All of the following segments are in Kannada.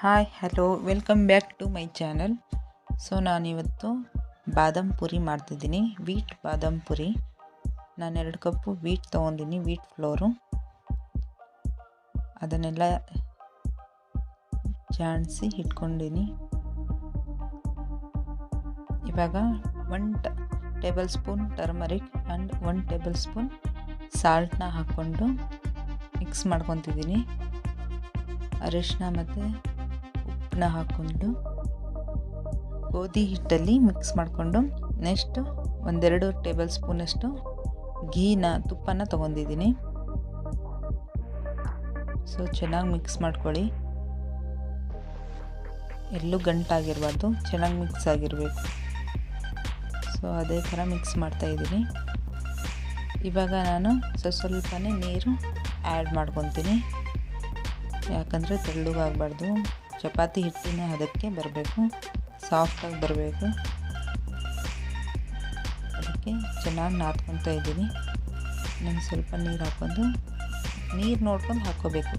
Hi hello welcome back to my channel so ನಾನಿವತ್ತು ಬಾದಾಮ್ ಪುರಿ ಮಾಡ್ತಿದ್ದೀನಿ. ವೀಟ್ ಬಾದಾಮ್ ಪುರಿ. ನಾನು ಎರಡು ಕಪ್ಪು ವೀಟ್ ತೊಗೊಂಡಿನಿ ವೀಟ್ ಫ್ಲೋರು ಅದನ್ನೆಲ್ಲ ಜಾಣಿಸಿ ಇಟ್ಕೊಂಡಿನಿ. ಇವಾಗ one tablespoon turmeric and one tablespoon ಸಾಲ್ಟ್ನ ಹಾಕ್ಕೊಂಡು ಮಿಕ್ಸ್ ಮಾಡ್ಕೊತಿದ್ದೀನಿ. ಅರಿಶಿನ ಮತ್ತು ಉಪ್ಪನ್ನ ಹಾಕ್ಕೊಂಡು ಗೋಧಿ ಹಿಟ್ಟಲ್ಲಿ ಮಿಕ್ಸ್ ಮಾಡಿಕೊಂಡು ನೆಕ್ಸ್ಟು ಒಂದೆರಡು ಟೇಬಲ್ ಸ್ಪೂನಷ್ಟು ಘೀನ ತುಪ್ಪನ ತೊಗೊಂಡಿದ್ದೀನಿ. ಸೊ ಚೆನ್ನಾಗಿ ಮಿಕ್ಸ್ ಮಾಡ್ಕೊಳ್ಳಿ. ಎಲ್ಲೂ ಗಂಟಾಗಿರಬಾರ್ದು, ಚೆನ್ನಾಗಿ ಮಿಕ್ಸ್ ಆಗಿರಬೇಕು. ಸೊ ಅದೇ ಥರ ಮಿಕ್ಸ್ ಮಾಡ್ತಾಯಿದ್ದೀನಿ ಇವಾಗ ನಾನು ಸ್ವಲ್ಪ ಸ್ವಲ್ಪನೇ ನೀರು ಆ್ಯಡ್ ಮಾಡ್ಕೊತೀನಿ. ಯಾಕಂದರೆ ತೆಳ್ಳಗಾಗಬಾರ್ದು. ಚಪಾತಿ ಹಿಟ್ಟಿನ ಅದಕ್ಕೆ ಬರಬೇಕು ಸಾಫ್ಟಾಗಿ ಬರಬೇಕು. ಅದಕ್ಕೆ ಚೆನ್ನಾಗಿ ನಾದ್ಕೊತಾ ಇದ್ದೀನಿ. ನಾನು ಸ್ವಲ್ಪ ನೀರು ಹಾಕ್ಕೊಂಡು ನೀರು ನೋಡ್ಕೊಂಡು ಹಾಕ್ಕೋಬೇಕು.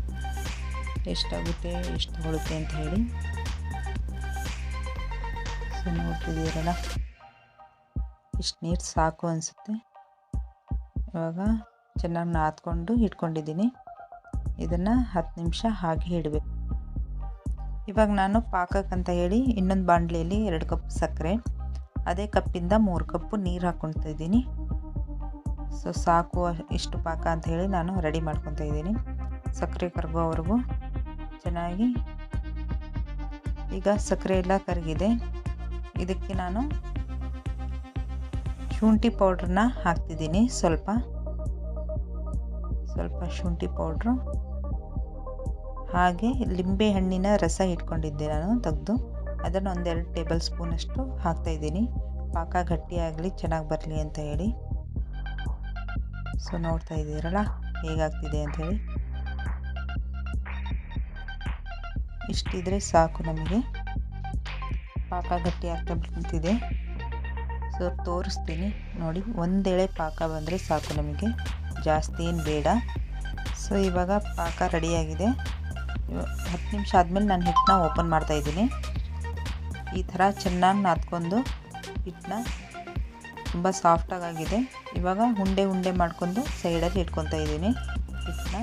ಎಷ್ಟಾಗುತ್ತೆ ಎಷ್ಟು ಹೊಳುತ್ತೆ ಅಂತ ಹೇಳಿ. ಸೊ ನೋಡ್ತಿದ್ದೀರಲ್ಲ? ಇಷ್ಟು ನೀರು ಸಾಕು ಅನಿಸುತ್ತೆ. ಇವಾಗ ಚೆನ್ನಾಗಿ ನಾದ್ಕೊಂಡು ಇಟ್ಕೊಂಡಿದ್ದೀನಿ. ಇದನ್ನು ಹತ್ತು ನಿಮಿಷ ಹಾಗೆ ಇಡಬೇಕು. ಇವಾಗ ನಾನು ಪಾಕಕ್ಕಂತ ಹೇಳಿ ಇನ್ನೊಂದು ಬಾಂಡ್ಲಿಯಲ್ಲಿ ಎರಡು ಕಪ್ ಸಕ್ಕರೆ, ಅದೇ ಕಪ್ಪಿಂದ ಮೂರು ಕಪ್ಪು ನೀರು ಹಾಕ್ಕೊಳ್ತಾ ಇದ್ದೀನಿ. ಸೊ ಸಾಕು ಇಷ್ಟು ಪಾಕ ಅಂತ ಹೇಳಿ ನಾನು ರೆಡಿ ಮಾಡ್ಕೊತಾ ಇದ್ದೀನಿ ಸಕ್ಕರೆ ಕರಗೋವರೆಗೂ. ಚೆನ್ನಾಗಿ ಈಗ ಸಕ್ಕರೆ ಎಲ್ಲ ಕರಗಿದೆ. ಇದಕ್ಕೆ ನಾನು ಶುಂಠಿ ಪೌಡ್ರನ್ನ ಹಾಕ್ತಿದ್ದೀನಿ ಸ್ವಲ್ಪ. ಸ್ವಲ್ಪ ಶುಂಠಿ ಪೌಡ್ರು. ಹಾಗೆ ಲಿಂಬೆ ಹಣ್ಣಿನ ರಸ ಇಟ್ಕೊಂಡಿದ್ದೆ ನಾನು ತೆಗೆದು. ಅದನ್ನು ಒಂದೆರಡು ಟೇಬಲ್ ಸ್ಪೂನಷ್ಟು ಹಾಕ್ತಾಯಿದ್ದೀನಿ ಪಾಕ ಗಟ್ಟಿಯಾಗಲಿ ಚೆನ್ನಾಗಿ ಬರಲಿ ಅಂತ ಹೇಳಿ. ಸೊ ನೋಡ್ತಾ ಇದ್ದೀರಲ್ಲ, ಹೇಗಾಗ್ತಿದೆ ಅಂಥೇಳಿ ಇಷ್ಟಿದ್ರೆ ಸಾಕು ನಮಗೆ. ಪಾಕ ಗಟ್ಟಿ ಆಗ್ತಾ ಬಿಡ್ತಿದೆ ಸೊ ತೋರಿಸ್ತೀನಿ. ನೋಡಿ, ಒಂದೆಳೆ ಪಾಕ ಬಂದರೆ ಸಾಕು ನಮಗೆ. ಜಾಸ್ತಿ ಏನು ಬೇಡ. ಸೊ ಇವಾಗ ಪಾಕ ರೆಡಿಯಾಗಿದೆ ಹತ್ತು ನಿಮಿಷ ಆದಮೇಲೆ ನಾನು ಹಿಟ್ಟನ್ನ ಓಪನ್ ಮಾಡ್ತಾಯಿದ್ದೀನಿ ಈ ಥರ ಚೆನ್ನಾಗಿ ನಾದ್ಕೊಂಡು ಹಿಟ್ಟನ್ನ ತುಂಬ ಸಾಫ್ಟಾಗಿದೆ ಇವಾಗ ಉಂಡೆ ಉಂಡೆ ಮಾಡ್ಕೊಂಡು ಸೈಡಲ್ಲಿ ಇಟ್ಕೊತಾ ಇದ್ದೀನಿ. ಹಿಟ್ಟನ್ನ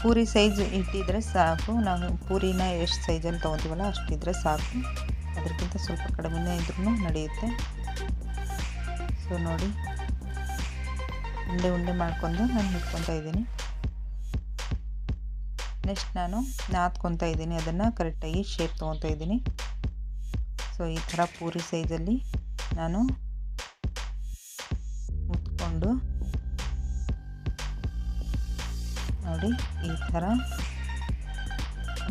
ಪೂರಿ ಸೈಜ್ ಇಟ್ಟಿದ್ರೆ ಸಾಕು. ನಾವು ಪೂರಿನ ಎಷ್ಟು ಸೈಜಲ್ಲಿ ತೊಗೊತೀವಲ್ಲ ಅಷ್ಟಿದ್ರೆ ಸಾಕು. ಅದಕ್ಕಿಂತ ಸ್ವಲ್ಪ ಕಡಿಮೆನೇ ಇದ್ರೂ ನಡೆಯುತ್ತೆ. ಸೊ ನೋಡಿ, ಉಂಡೆ ಉಂಡೆ ಮಾಡ್ಕೊಂಡು ನಾನು ಇಟ್ಕೊತಾ ಇದ್ದೀನಿ. ನೆಕ್ಸ್ಟ್ ನಾನು ನಾದ್ಕೊತಾ ಇದ್ದೀನಿ. ಅದನ್ನು ಕರೆಕ್ಟಾಗಿ ಶೇಪ್ ತೊಗೊತಾ ಇದ್ದೀನಿ. ಸೊ ಈ ಥರ ಪೂರಿ ಸೈಜಲ್ಲಿ ನಾನು ಉತ್ಕೊಂಡು ನೋಡಿ ಈ ಥರ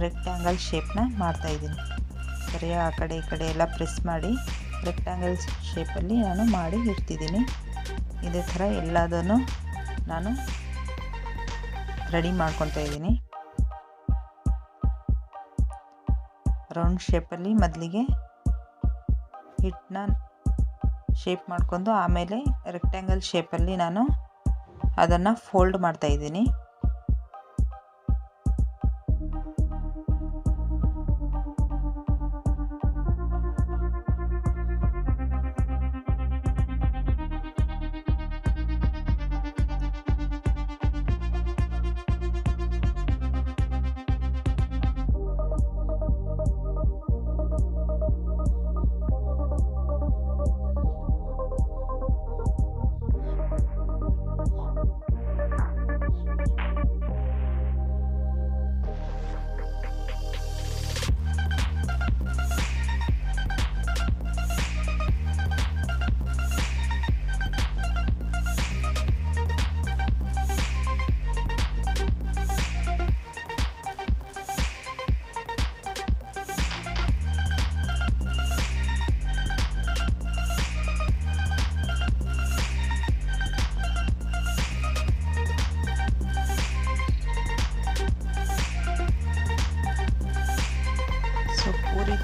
ರೆಕ್ಟ್ಯಾಂಗಲ್ ಶೇಪ್ನ ಮಾಡ್ತಾಯಿದ್ದೀನಿ ಸರಿಯಾಗಿ ಆ ಕಡೆ ಈ ಕಡೆ ಎಲ್ಲ ಪ್ರೆಸ್ ಮಾಡಿ ರೆಕ್ಟ್ಯಾಂಗಲ್ ಶೇಪಲ್ಲಿ ನಾನು ಮಾಡಿ ಇಡ್ತಿದ್ದೀನಿ. ಇದೇ ಥರ ಎಲ್ಲದನ್ನು ನಾನು ರೆಡಿ ಮಾಡ್ಕೊತಾ ಇದ್ದೀನಿ. ರೌಂಡ್ ಶೇಪಲ್ಲಿ ಮೊದಲಿಗೆ ಹಿಟ್ಟನ್ನ ಶೇಪ್ ಮಾಡ್ಕೊಂಡು ಆಮೇಲೆ ರೆಕ್ಟ್ಯಾಂಗಲ್ ಶೇಪಲ್ಲಿ ನಾನು ಅದನ್ನು ಫೋಲ್ಡ್ ಮಾಡ್ತಾಯಿದ್ದೀನಿ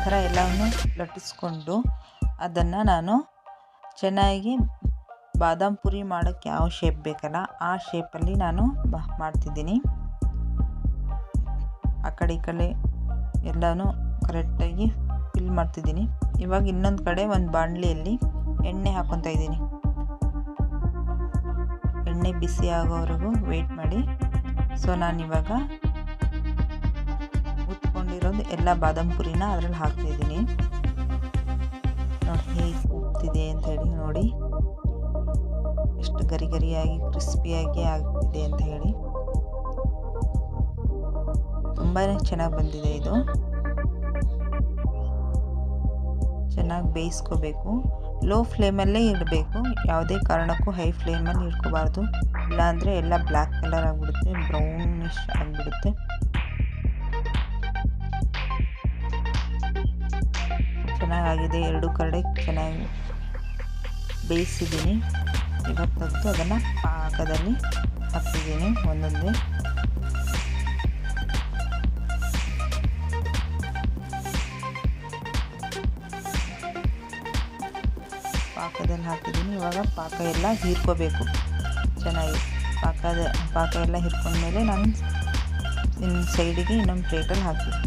ಥರ ಎಲ್ಲವನ್ನು ಲಟ್ಟಿಸ್ಕೊಂಡು ಅದನ್ನು ನಾನು ಚೆನ್ನಾಗಿ ಬಾದಾಮ್ ಪುರಿ ಮಾಡೋಕ್ಕೆ ಯಾವ ಶೇಪ್ ಬೇಕಲ್ಲ ಆ ಶೇಪಲ್ಲಿ ನಾನು ಬ ಮಾಡ್ತಿದ್ದೀನಿ. ಆ ಕಡೆ ಈ ಕಡೆ ಎಲ್ಲನೂ ಕರೆಕ್ಟಾಗಿ ಫಿಲ್ ಮಾಡ್ತಿದ್ದೀನಿ. ಇವಾಗ ಇನ್ನೊಂದು ಕಡೆ ಒಂದು ಬಾಣಲಿಯಲ್ಲಿ ಎಣ್ಣೆ ಹಾಕ್ಕೊತಾ ಇದ್ದೀನಿ. ಎಣ್ಣೆ ಬಿಸಿ ಆಗೋವರೆಗೂ ವೆಯ್ಟ್ ಮಾಡಿ. ಸೊ ನಾನಿವಾಗ ಉತ್ಕೊಂಡಿರೋದು ಎಲ್ಲ ಬಾದಾಮ್ ಪುರಿನ ಅದರಲ್ಲಿ ಹಾಕ್ತಿದ್ದೀನಿ. ನೋಡಿ ಹೇಗೆ ಉಪ್ತಿದೆ ಅಂತ ಹೇಳಿ ನೋಡಿ. ಎಷ್ಟು ಗರಿ ಗರಿಯಾಗಿ, ಕ್ರಿಸ್ಪಿಯಾಗಿ ಆಗ್ತಿದೆ ಅಂತ ಹೇಳಿ. ತುಂಬಾ ಚೆನ್ನಾಗಿ ಬಂದಿದೆ ಇದು. ಚೆನ್ನಾಗಿ ಬೇಯಿಸ್ಕೋಬೇಕು. ಲೋ ಫ್ಲೇಮಲ್ಲೇ ಇಡಬೇಕು ಯಾವುದೇ ಕಾರಣಕ್ಕೂ ಹೈ ಫ್ಲೇಮಲ್ಲಿ ಇಟ್ಕೋಬಾರ್ದು. ಇಲ್ಲಾಂದರೆ ಎಲ್ಲ ಬ್ಲ್ಯಾಕ್ ಕಲರ್ ಆಗಿಬಿಡುತ್ತೆ ಬ್ರೌನಿಶ್ ಆಗಿಬಿಡುತ್ತೆ. ಚೆನ್ನಾಗಾಗಿದೆ. ಎರಡು ಕಡೆ ಚೆನ್ನಾಗಿ ಬೇಯಿಸಿದ್ದೀನಿ. ಇವಾಗ ತೆಗೆದು ಅದನ್ನು ಪಾಕದಲ್ಲಿ ಹಾಕಿದ್ದೀನಿ ಒಂದೊಂದೇ. ಪಾಕದಲ್ಲಿ ಹಾಕಿದ್ದೀನಿ. ಇವಾಗ ಪಾಕ ಎಲ್ಲ ಹೀರ್ಕೋಬೇಕು. ಚೆನ್ನಾಗಿ ಪಾಕದ ಪಾಕ ಎಲ್ಲ ಹಿರ್ಕೊಂಡ್ಮೇಲೆ ನಾನು ಇನ್ನು ಸೈಡಿಗೆ ಇನ್ನೊಂದು ಪ್ಲೇಟಲ್ಲಿ ಹಾಕ್ತೀನಿ.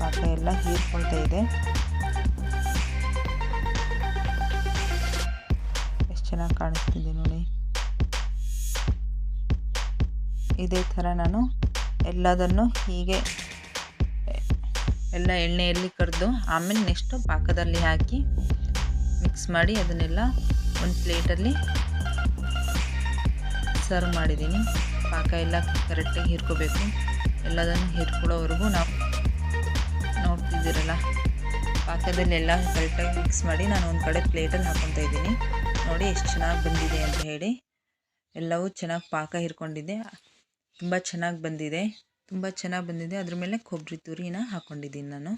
ಪಾಕ ಎಲ್ಲ ಹೀರ್ಕೊಳ್ತಾ ಇದೆ. ಎಷ್ಟು ಚೆನ್ನಾಗಿ ಕಾಣಿಸ್ತಿದೆ ನೋಡಿ. ಇದೇ ಥರ ನಾನು ಎಲ್ಲದನ್ನು ಹೀಗೆ, ಎಲ್ಲ ಎಣ್ಣೆಯಲ್ಲಿ ಕರೆದು ಆಮೇಲೆ ನೆಕ್ಸ್ಟು ಪಾಕದಲ್ಲಿ ಹಾಕಿ ಮಿಕ್ಸ್ ಮಾಡಿ ಅದನ್ನೆಲ್ಲ ಒಂದು ಪ್ಲೇಟಲ್ಲಿ ಸರ್ವ್ ಮಾಡಿದ್ದೀನಿ. ಪಾಕ ಎಲ್ಲ ಕರೆಕ್ಟಾಗಿ ಹೀರ್ಕೋಬೇಕು. ಎಲ್ಲದನ್ನು ಹೀರ್ಕೊಳ್ಳೋವರೆಗೂ ನಾವು ನೋಡ್ತಿದ್ದೀರಲ್ಲ ಪಾಕದಲ್ಲೆಲ್ಲ ಕರೆಕ್ಟಾಗಿ ಮಿಕ್ಸ್ ಮಾಡಿ ನಾನು ಒಂದು ಕಡೆ ಪ್ಲೇಟಲ್ಲಿ ಹಾಕೊತಾ ಇದ್ದೀನಿ. ನೋಡಿ ಎಷ್ಟು ಚೆನ್ನಾಗಿ ಬಂದಿದೆ ಅಂತ ಹೇಳಿ. ಎಲ್ಲವೂ ಚೆನ್ನಾಗಿ ಪಾಕ ಹಿರ್ಕೊಂಡಿದೆ. ತುಂಬ ಚೆನ್ನಾಗಿ ಬಂದಿದೆ. ತುಂಬ ಚೆನ್ನಾಗಿ ಬಂದಿದೆ. ಅದ್ರ ಮೇಲೆ ಕೊಬ್ಬರಿ ತುರಿನ ಹಾಕ್ಕೊಂಡಿದ್ದೀನಿ ನಾನು.